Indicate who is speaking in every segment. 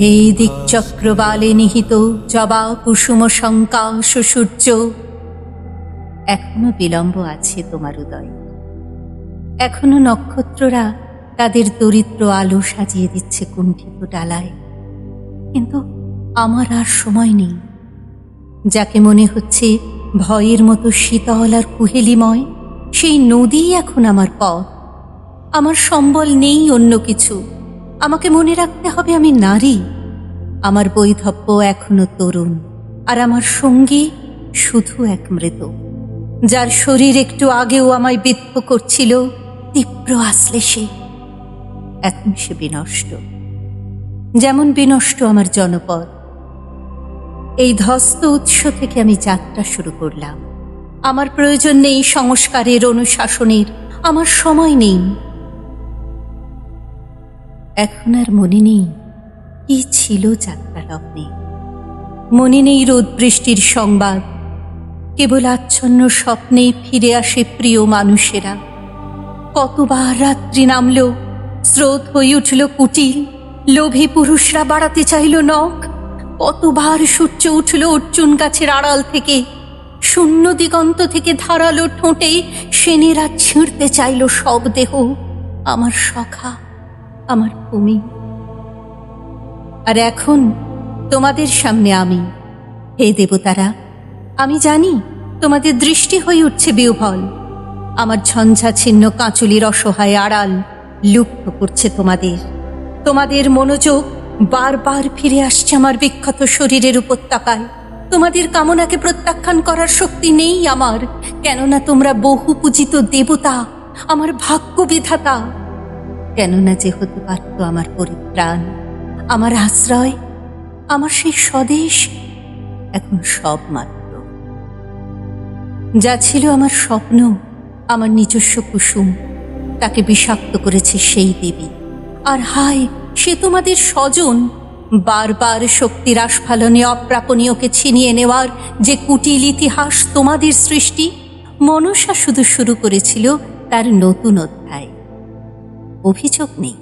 Speaker 1: হে দিকচক্রবালে নিহিত জবা কুসুম শঙ্কা সূর্য। এখনও বিলম্ব আছে তোমার উদয়। এখনও নক্ষত্ররা তাদের দরিদ্র আলো সাজিয়ে দিচ্ছে কুণ্ঠিত ডালায়। কিন্তু আমার আর সময় নেই। যাকে মনে হচ্ছে ভয়ের মতো শীতল আর কুহেলিময়, সেই নদী এখন আমার পথ। আমার সম্বল নেই অন্য কিছু। আমাকে মনে রাখতে হবে আমি নারী। আমার বৈধব্য এখনও তরুণ, আর আমার সঙ্গী শুধু এক মৃত। যার শরীর একটু আগেও আমায় বিদ্ধ করছিল, তীব্র আশ্লেষে। এখন সে বিনষ্ট। যেমন বিনষ্ট আমার জনপদ। এই ধস্ত উৎস থেকে আমি যাত্রা শুরু করলাম। আমার প্রয়োজন নেই সংস্কারের, অনুশাসনের। আমার সময় নেই। এখন আর মনে নেই, কি ছিল যাত্রা লগ্নে মনে নেই রোদ বৃষ্টির সংবাদ, কেবল আচ্ছন্ন স্বপ্নেই ফিরে আসে প্রিয় মানুষেরা। কতবার রাত্রি নামল, স্রোত হয়ে উঠল কুটিল, লোভী পুরুষরা বাড়াতে চাইল নখ, কতবার সূর্য উঠল অর্জুন গাছের আড়াল থেকে, শূন্য দিগন্ত থেকে ধারালো ঠোঁটে সেনেরা ছিঁড়তে চাইল সব দেহ, আমার সখা। আমার ভূমি। আর এখন তোমাদের সামনে আমি। হে দেবতারা, আমি জানি তোমাদের দৃষ্টি হয়ে উঠছে বিহ্বল। আমার ঝঞ্ঝা ছিন্ন কাঁচুলির অসহায় আড়াল লুপ্ত করছে তোমাদের। তোমাদের মনোযোগ বারবার ফিরে আসছে আমার বিখ্যাত শরীরের উপত্যকায়। তোমাদের কামনাকে প্রত্যাখ্যান করার শক্তি নেই আমার। কেননা তোমরা বহু পূজিত দেবতা, আমার ভাগ্য বিধাতা কেননা যে হতে পারত আমার পরিত্রাণ, আমার আশ্রয়, আমার সেই স্বদেশ, এখন সব মাত্র যা ছিল আমার স্বপ্ন, আমার নিজস্ব কুসুম, তাকে বিষাক্ত করেছে সেই দেবী। আর হায়, সে তোমাদের স্বজন, বারবার শক্তির আস্ফালনে অপ্রাপণীয়কে ছিনিয়ে নেওয়ার যে কুটিল ইতিহাস তোমাদের সৃষ্টি, মনসা শুধু শুরু করেছিল তার নতুন অধ্যায়। অভিযোগ নেই।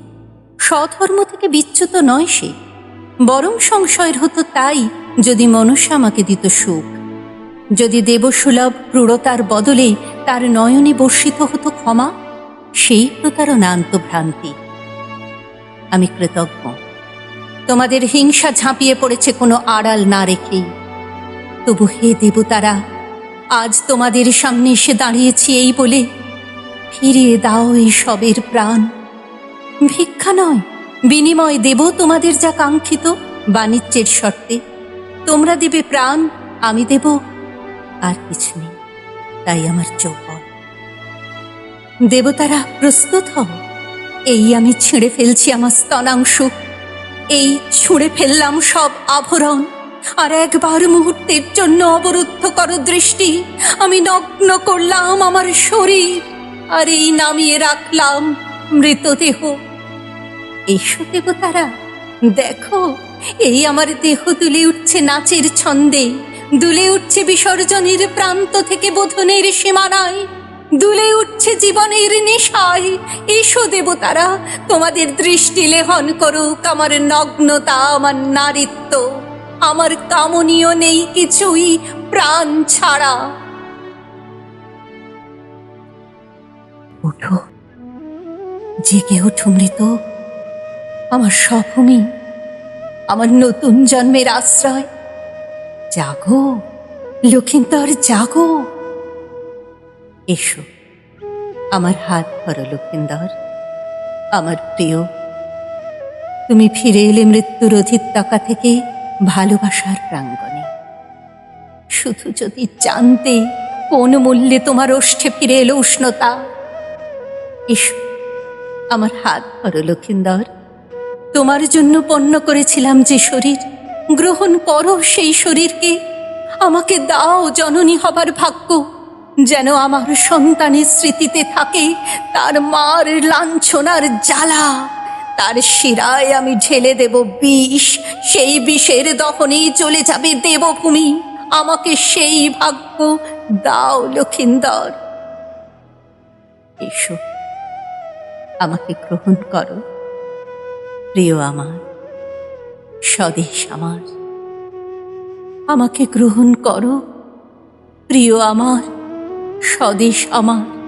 Speaker 1: স্বধর্ম থেকে বিচ্যুত নয় সে। বরং সংশয়ের হতো তাই যদি মনুষ্য আমাকে দিত সুখ। যদি দেবসুলভ ক্রূরতার বদলে তার নয়নে বর্ষিত হতো ক্ষমা, সেই প্রতারণা আন্তভ্রান্তি আমি কৃতজ্ঞ। তোমাদের হিংসা ঝাঁপিয়ে পড়েছে কোনো আড়াল না রেখেই। তবু হে দেবতারা, আজ তোমাদের সামনে এসে দাঁড়িয়েছি এই বলে ফিরিয়ে দাও এই সবের প্রাণ। ভিক্ষা নয়, বিনিময় দেব তোমাদের যা কাঙ্ক্ষিত বাণিজ্যের শর্তে। তোমরা দেবে প্রাণ, আমি দেব আর কিছু নেই, তাই আমার চৌপল দেবতারা প্রস্তুত হও, এই আমি ছিঁড়ে ফেলছি আমার স্তনাংশ, এই ছুঁড়ে ফেললাম সব আভরণ। আর একবার মুহূর্তের জন্য অবরুদ্ধ করো দৃষ্টি, আমি নগ্ন করলাম আমার শরীর, আর এই নামিয়ে রাখলাম মৃতদেহ। এসো দেবতারা। দেখো, এই আমার দেহ দুলে উঠছে নাচের ছন্দে। দুলে উঠছে বিসর্জনের প্রান্ত থেকে বোধনের সীমানায়। দুলে উঠছে জীবনের নেশায়। এসো দেবতারা, তোমাদের দৃষ্টি লেহন করুক আমার নগ্নতা, আমার নারীত্ব। আমার কামনীয় নেই কিছুই প্রাণ ছাড়া। উঠো। জেগে ওঠো মৃত। আমার স্বভূমি আমার নতুন জন্মের আশ্রয়। জাগো, লক্ষিন্দর, জাগো। এসো, আমার হাত ধরো লক্ষিন্দর। আমার প্রিয়, তুমি ফিরে এলে মৃত্যুর অধিত্যকা থেকে ভালোবাসার প্রাঙ্গণে। শুধু যদি জানতে কোন মূল্যে তোমার ওষ্ঠে ফিরে এলো উষ্ণতা। এসো, আমার হাত ধরো লক্ষিন্দর। তোমার জন্য পণ্য করেছিলাম যে শরীর। গ্রহণ করো সেই শরীরকে। আমাকে দাও জননী হবার ভাগ্য। যেন আমার সন্তানের স্মৃতিতে থাকে তার মার লাঞ্ছনার জ্বালা। তার শিরায় আমি ঢেলে দেব বিষ। সেই বিষের দহনেই চলে যাবে দেবভূমি। আমাকে সেই ভাগ্য দাও লক্ষিন্দর। এসো, আমাকে গ্রহণ করো। প্রিয় আমার স্বদেশ আমার আমাকে গ্রহণ করো। প্রিয় আমার স্বদেশ আমার।